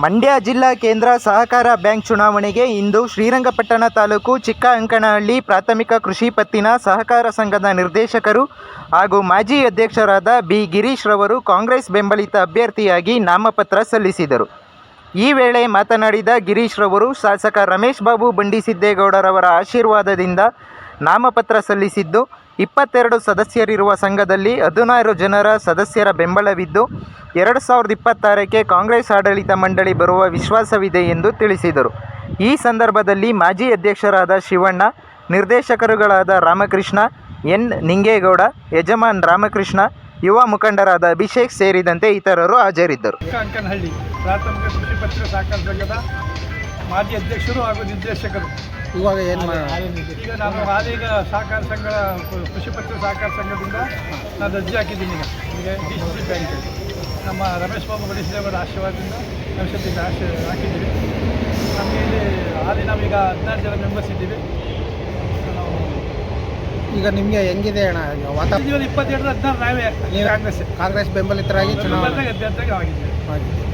ಮಂಡ್ಯ ಜಿಲ್ಲಾ ಕೇಂದ್ರ ಸಹಕಾರ ಬ್ಯಾಂಕ್ ಚುನಾವಣೆಗೆ ಇಂದು ಶ್ರೀರಂಗಪಟ್ಟಣ ತಾಲೂಕು ಚಿಕ್ಕ ಅಂಕನಹಳ್ಳಿ ಪ್ರಾಥಮಿಕ ಕೃಷಿ ಪತ್ತಿನ ಸಹಕಾರ ಸಂಘದ ನಿರ್ದೇಶಕರು ಹಾಗೂ ಮಾಜಿ ಅಧ್ಯಕ್ಷರಾದ ಬಿ ಗಿರೀಶ್ ರವರು ಕಾಂಗ್ರೆಸ್ ಬೆಂಬಲಿತ ಅಭ್ಯರ್ಥಿಯಾಗಿ ನಾಮಪತ್ರ ಸಲ್ಲಿಸಿದರು. ಈ ವೇಳೆ ಮಾತನಾಡಿದ ಗಿರೀಶ್ ರವರು, ಶಾಸಕ ರಮೇಶ್ ಬಾಬು ಬಂಡಿಸಿದ್ದೇಗೌಡರವರ ಆಶೀರ್ವಾದದಿಂದ ನಾಮಪತ್ರ ಸಲ್ಲಿಸಿದ್ದು, ಇಪ್ಪತ್ತೆರಡು ಸದಸ್ಯರಿರುವ ಸಂಘದಲ್ಲಿ ಹದಿನಾರು ಜನರ ಸದಸ್ಯರ ಬೆಂಬಲವಿದ್ದು ಎರಡು ಸಾವಿರದ ಇಪ್ಪತ್ತಾರಕ್ಕೆ ಕಾಂಗ್ರೆಸ್ ಆಡಳಿತ ಮಂಡಳಿ ಬರುವ ವಿಶ್ವಾಸವಿದೆ ಎಂದು ತಿಳಿಸಿದರು. ಈ ಸಂದರ್ಭದಲ್ಲಿ ಮಾಜಿ ಅಧ್ಯಕ್ಷರಾದ ಶಿವಣ್ಣ ನಿರ್ದೇಶಕರುಗಳಾದ ರಾಮಕೃಷ್ಣ ಎನ್. ನಿಂಗೇಗೌಡ ಯಜಮಾನ್ ರಾಮಕೃಷ್ಣ ಯುವ ಮುಖಂಡರಾದ ಅಭಿಷೇಕ್ ಸೇರಿದಂತೆ ಇತರರು ಹಾಜರಿದ್ದರು. ಅಂಕನಹಳ್ಳಿ ಪ್ರಾಥಮಿಕ ಕೃಷಿ ಪತ್ತಿನ ಸಹಕಾರ ಸಂಘದ ಮಾಜಿ ಅಧ್ಯಕ್ಷರು ಹಾಗೂ ನಿರ್ದೇಶಕರು. ಇವಾಗ ಏನು ಈಗ ನಾನು ಹಾಲೀಗ ಸಹಕಾರ ಸಂಘ ಕೃಷಿ ಪತ್ತಿನ ಸಹಕಾರ ಸಂಘದಿಂದ ನಾನು ಅರ್ಜಿ ಹಾಕಿದ್ದೀನಿ ಈಗ. ಡಿ ಸಿ ಬ್ಯಾಂಕ್ ನಮ್ಮ ರಮೇಶ್ ಬಾಬು ಗಣೇಶದೇವರ ಆಶೀರ್ವಾದದಿಂದ ಭವಿಷ್ಯದಿಂದ ಆಶೀ ಹಾಕಿದ್ದೀವಿ. ನಮಗೆ ಇಲ್ಲಿ ಹಾಲಿ ನಾವೀಗ ಹದಿನಾರು ಜನ ಮೆಂಬರ್ಸ್ ಇದ್ದೀವಿ. ನಾವು ಈಗ ನಿಮಗೆ ಹೆಂಗಿದೆ ಅಣ್ಣ? ವಾತಾವರಣ ಇಪ್ಪತ್ತೆರಡರ ಇಪ್ಪತ್ತೆರಡು ಹದಿನಾರು ನಾವೇ ಕಾಂಗ್ರೆಸ್ ಕಾಂಗ್ರೆಸ್ ಬೆಂಬಲಿತರಾಗಿ ಚುನಾವಣೆ ಅಭ್ಯರ್ಥಿಯಾಗಿ ಆಗಿದ್ದೀವಿ. ಆಗಿದೆ.